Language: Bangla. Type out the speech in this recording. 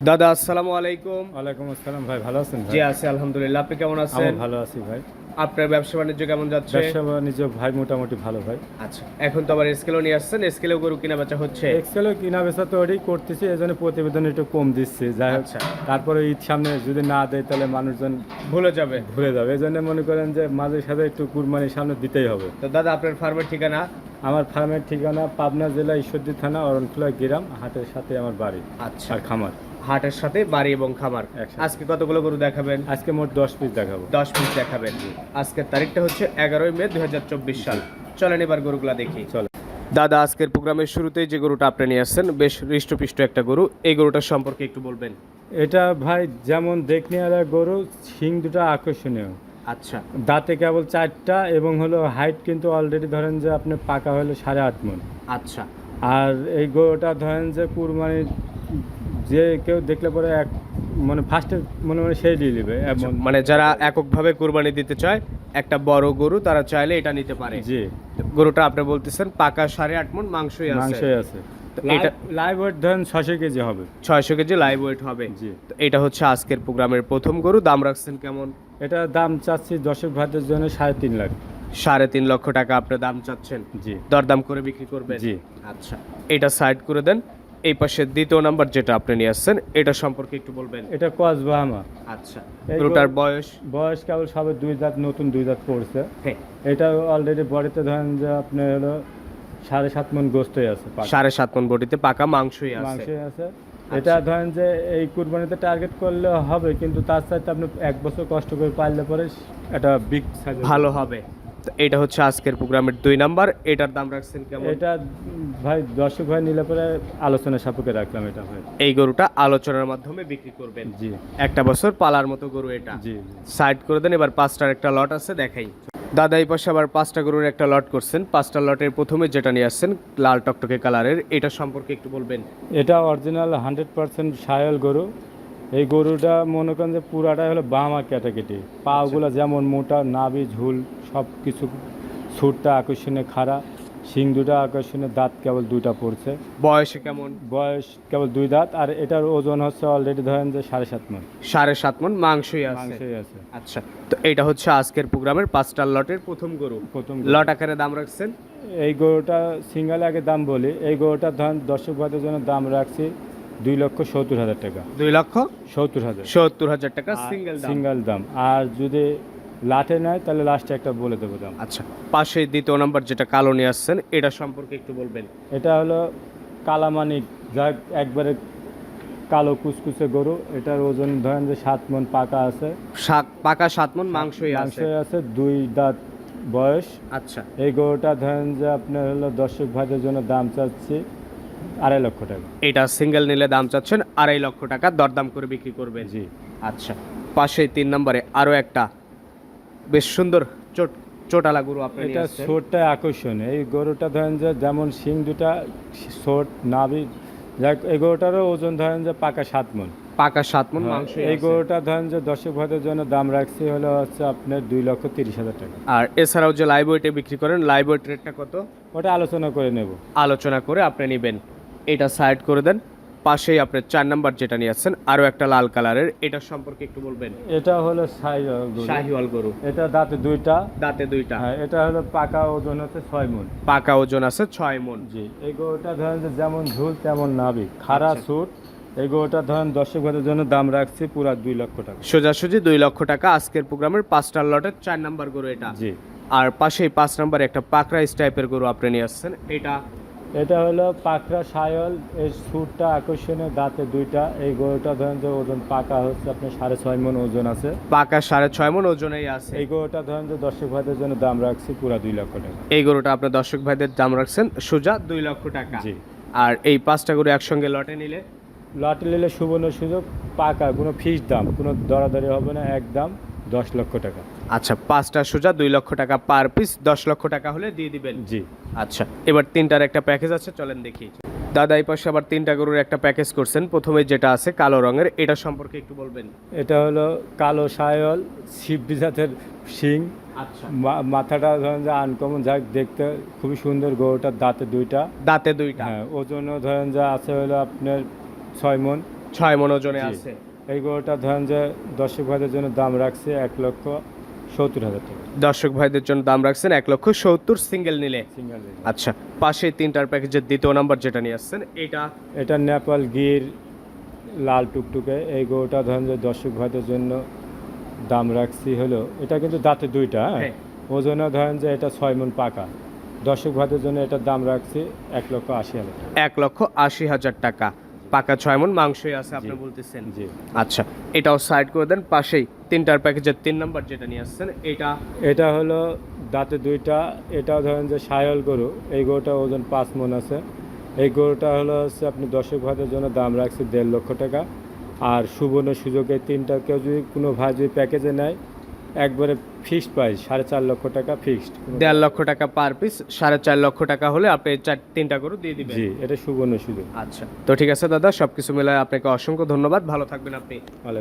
দাদা আসসালামু আলাইকুম। ওয়ালাইকুম আসসালাম ভাই ভালো আছেন ভাই? জি আছি আলহামদুলিল্লাহ। আপনি কেমন আমি আছেন? ভালো আছি ভাই। আপনার ব্যবসা বাণিজ্য কেমন যাচ্ছে? ব্যবসা বাণিজ্য ভাই মোটামুটি ভালো ভাই। আচ্ছা এখন তো আবার স্কেলও নিয়ে আসছেন। স্কেলেও গরু কিনা বেচা হচ্ছে? এক্সেলও কিনা বেচা তো ওটাই করতেছি এই জন্য প্রতিবেদন একটু কম দিচ্ছে। যাই হোক আচ্ছা। তারপরে ঈদ সামনে যদি না দেয় তাহলে মানুষজন ভুলে যাবে। ভুলে যাবে। এই জন্য মনে করেন যে মাঝে সাথে একটু কুরবানির সামনে দিতেই হবে। তো দাদা আপনার ফার্মের ঠিকানা? আমার ফার্মের ঠিকানা পাবনা জেলা ঈশ্বরদী থানা অরণখোলা গ্রাম হাটের সাথে আমার বাড়ি আচ্ছা। আর খামার। হাটের সাথে বাড়ি এবং খামার। আজকে কতগুলো গরু দেখাবেন? আজকে মোট দশ পিস দেখাবো। দশ পিস দেখাবেন। আজকের তারিখটা হচ্ছে এগারোই মে দুই সাল। চলেন এবার গরুগুলা দেখি। চলো দাদা আজকের প্রোগ্রামের শুরুতেই যে গরুটা আপনি নিয়ে আসছেন বেশ হৃষ্টপুষ্ট একটা গরু। এই গরুটার সম্পর্কে একটু বলবেন। এটা ভাই যেমন দেখনি আর গরু শিং দুটো আকর্ষণীয়। আচ্ছা। দাঁতে কেবল চারটা এবং হলো হাইট কিন্তু অলরেডি ধরেন যে আপনি পাকা হলো সাড়ে আট মন। আচ্ছা। আর এই গরুটা ধরেন যে কুরবানি যে কেউ দেখলে পরে এক মানে ফার্স্টে মনে মনে সেই দিয়ে নেবে এমন মানে যারা এককভাবে কোরবানি দিতে চায় একটা বড় গরু তারা চাইলে এটা নিতে পারে। জি। গরুটা আপনি বলতেছেন পাকা সাড়ে আট মন মাংসই আছে। মাংসই আছে। এটা- লাইভ ওয়েট ধরেন ছশো কেজি হবে। ছয়শো কেজি লাইভ ওয়েট হবে। জি। তো এটা হচ্ছে আজকের প্রোগ্রামের প্রথম গরু দাম রাখছেন কেমন? এটা দাম চাচ্ছি দর্শক ভাতের জন্য সাড়ে তিন লাখ। সাড়ে তিন লক্ষ টাকা আপনি দাম চাচ্ছেন। জি। দরদাম করে বিক্রি করবেন। জি। আচ্ছা এটা সাইড করে দেন। এই পাশে দ্বিতীয় নাম্বার যেটা আপনি নিয়ে আসছেন এটা সম্পর্কে একটু বলবেন। এটা কস বাহামা। আচ্ছা গরুটার বয়স বয়স? কেবল সবে দুই দাঁত নতুন দুই দাঁত পড়ছে। হ্যাঁ। এটা অলরেডি বডিতে ধরেন যে আপনার হলো সাড়ে সাত মন গোস্তই আছে সাড়ে সাত মন বডিতে পাকা মাংসই আছে। মাংসই আছে। এটা ধরেন যে এই কুরবানিতে টার্গেট করলে হবে কিন্তু তার সাথে আপনি এক বছর কষ্ট করে পারলে পরে এটা বিগ ভালো হবে। এটা হচ্ছে আজকের প্রোগ্রামের দুই নাম্বার। এটার দাম রাখছেন কেমন? এটা ভাই দর্শক ভাই নিলে পরে আলোচনা সাপেক্ষে রাখলাম এটা ভাই। এই গরুটা আলোচনার মাধ্যমে বিক্রি করবেন। জি। একটা বছর পালার মতো গরু এটা। জি সাইড করে দেন এবার পাঁচটার একটা লট আছে দেখাই। দাদা এই পাশে আবার পাঁচটা গরুর একটা লট করছেন। পাঁচটা লটের প্রথমে যেটা নিয়ে আসছেন লাল টকটকে কালারের এটা সম্পর্কে একটু বলবেন। এটা অরিজিনাল হান্ড্রেড পার্সেন্ট সায়ল গরু। এই গরুটা মনে করেন যে পুরাটাই হলো বাহামা ক্যাটাগরি। পাগুলো যেমন মোটা নাবি ঝুল সব কিছু সুরটা আকর্ষণীয় খাড়া শিং দুটা আকর্ষণীয় দাঁত কেবল দুইটা পড়ছে। বয়সে কেমন? বয়স কেবল দুই দাঁত আর এটার ওজন হচ্ছে অলরেডি ধরেন যে সাড়ে সাত মন। সাড়ে সাত মন মাংসই আছে। মাংসই আছে। আচ্ছা তো এটা হচ্ছে আজকের প্রোগ্রামের পাঁচটা লটের প্রথম গরু। প্রথম লট আকারে দাম রাখছেন? এই গরুটা সিঙ্গেল আগে দাম বলি এই গরুটার ধরেন দর্শক ভাতের জন্য দাম রাখছি দুই লক্ষ সত্তর হাজার টাকা। দুই লক্ষ সত্তর হাজার। সত্তর হাজার টাকা সিঙ্গেল সিঙ্গেল দাম। আর যদি লাটে নেয় তাহলে লাস্টে একটা বলে দেবো দাম। আচ্ছা পাশে দ্বিতীয় নাম্বার যেটা কালো নিয়ে আসছেন এটা সম্পর্কে একটু বলবেন। এটা হলো কালামানিক যা একবারে কালো কুচকুচে গরু। এটার ওজন ধরেন যে সাত মন পাকা আছে। পাকা সাত মন মাংসই আছে। মাংসই আছে দুই দাঁত বয়স। আচ্ছা। এই গরুটা ধরেন যে আপনার হলো দর্শক ভাইদের জন্য দাম চাচ্ছি। আড়াই লক্ষ টাকা। এটা সিঙ্গেল নিলে দাম চাচ্ছেন আড়াই লক্ষ টাকা দরদাম করে বিক্রি করবে জি। আচ্ছা পাশে তিন নম্বরে আরও একটা বেশ সুন্দর চোট চোটালা গরু আপনি এটা। ছোটটা আকর্ষণ এই গরুটা ধরেন যে যেমন শিং দুটা ছোট নাভি যাই এই গরুটারও ওজন ধরেন যে পাকা সাত মন। পাকা সাত মন হ্যাঁ, মাংস এই গরুটা ধরেন যে দর্শক ভাইদের জন্য দাম রাখছি হলো হচ্ছে আপনার দুই লক্ষ তিরিশ হাজার টাকা। আর এছাড়াও যে লাইভ ওয়েটে বিক্রি করেন লাইভ ওয়েট রেটটা কত? ওটা আলোচনা করে নেব। আলোচনা করে আপনি নেবেন। এটা সাইড করে দেন পাশেই আপনার চার নাম্বার যেটা নিয়ে আসছেন আরও একটা লাল কালারের এটা সম্পর্কে একটু বলবেন। এটা হলো শাহিওয়াল গরু। এটা দাঁতে দুইটা। দাঁতে দুইটা। হ্যাঁ এটা হলো পাকা ওজন হচ্ছে ছয় মন। পাকা ওজন আছে ছয় মন। জি এই গরুটা ধরেন যে যেমন ঝুল তেমন নাবি খাড়া আচ্ছা। সুট এই গরুটা ধরেন দর্শক ভাইদের জন্য দাম রাখছি পুরা দুই লক্ষ টাকা। সোজাসুজি দুই লক্ষ টাকা। আজকের প্রোগ্রামের পাঁচটা লটের চার নাম্বার গরু এটা। জি। আর পাশেই পাঁচ নাম্বার একটা পাকরাইস টাইপের গরু আপনি নিয়ে আসছেন। এটা? এটা হলো পাকড়া সায়ল এই সুরটা আকর্ষণীয় দাঁতে দুইটা। এই গরুটা ধরেন যে ওজন পাকা হচ্ছে আপনার সাড়ে ছয় মন ওজন আছে। পাকা সাড়ে ছয় মন ওজনেই আছে। এই গরুটা ধরেন যে দর্শক ভাইদের জন্য দাম রাখছি পুরা দুই লক্ষ টাকা। এই গরুটা আপনার দর্শক ভাইদের দাম রাখছেন সোজা দুই লক্ষ টাকা। জি। আর এই পাঁচটা গরু একসঙ্গে লটে নিলে লটে নিলে সুবর্ণ সুযোগ পাকা কোনো ফিস দাম কোনো দরাদরি হবে না এক দাম দশ লক্ষ টাকা। আচ্ছা পাঁচটা সোজা দুই লক্ষ টাকা পার পিস দশ লক্ষ টাকা হলে দিয়ে দিবেন। জি। আচ্ছা এবার তিনটার একটা প্যাকেজ আছে চলেন দেখি। দাদা এই পাশে আবার তিনটা গরুর একটা প্যাকেজ করছেন। প্রথমে যেটা আছে কালো রঙের এটা সম্পর্কে একটু বলবেন। এটা হলো কালো সায়ল শিববি জাতের শিং। আচ্ছা। মাথাটা ধরেন যে আনকমন যাক দেখতে খুবই সুন্দর গরুটার দাঁতে দুইটা। দাঁতে দুইটা। হ্যাঁ ওজনও ধরেন যে আছে হলো আপনার ছয় মন। ছয় মন ওজনে। আছে। এই গরুটা ধরেন যে দর্শক ভাইদের জন্য দাম রাখছে এক লক্ষ সত্তর হাজার টাকা। দর্শক ভাইদের জন্য দাম রাখছেন এক লক্ষ সত্তর সিঙ্গেল নিলে। সিঙ্গেল আচ্ছা পাশে তিনটার প্যাকেজের দ্বিতীয় নাম্বার যেটা নিয়ে আসছেন এটা? এটা নেপাল গির লাল টুকটুকে। এই গরুটা ধরেন যে দর্শক ভাইদের জন্য দাম রাখছি হলো এটা কিন্তু দাঁতে দুইটা হ্যাঁ? হ্যাঁ। ওজনে ধরেন যে এটা ছয় মন পাকা। দর্শক ভাইদের জন্য এটার দাম রাখছি এক লক্ষ আশি হাজার টাকা। এক লক্ষ আশি হাজার টাকা। পাকা ছয় মন মাংসই আছে আপনি বলতেছেন। জি। আচ্ছা এটাও সাইড করে দেন পাশেই তিনটার প্যাকেজের তিন নাম্বার যেটা নিয়ে আসছেন এটা? এটা হলো দাঁতে দুইটা এটাও ধরেন যে সায়ল গরু এই গরুটা ওজন পাঁচ মন আছে। এই গরুটা হলো হচ্ছে আপনি দর্শক ভাইদের জন্য দাম রাখছি দেড় লক্ষ টাকা। আর সুবর্ণ সুযোগে তিনটা কেউ যদি কোনো ভাই যদি প্যাকেজে নেয় একবারে ফিক্সড প্রাইস সাড়ে চার লক্ষ টাকা ফিক্সড দেড় লক্ষ টাকা পার পিস সাড়ে চার লক্ষ টাকা হলে আপনি চার তিনটা করে দিয়ে দিবেন। জি এটা সুবর্ণ সুযোগ। আচ্ছা। তো ঠিক আছে দাদা সব কিছু মিলায় আপনাকে অসংখ্য ধন্যবাদ। ভালো থাকবেন আপনি।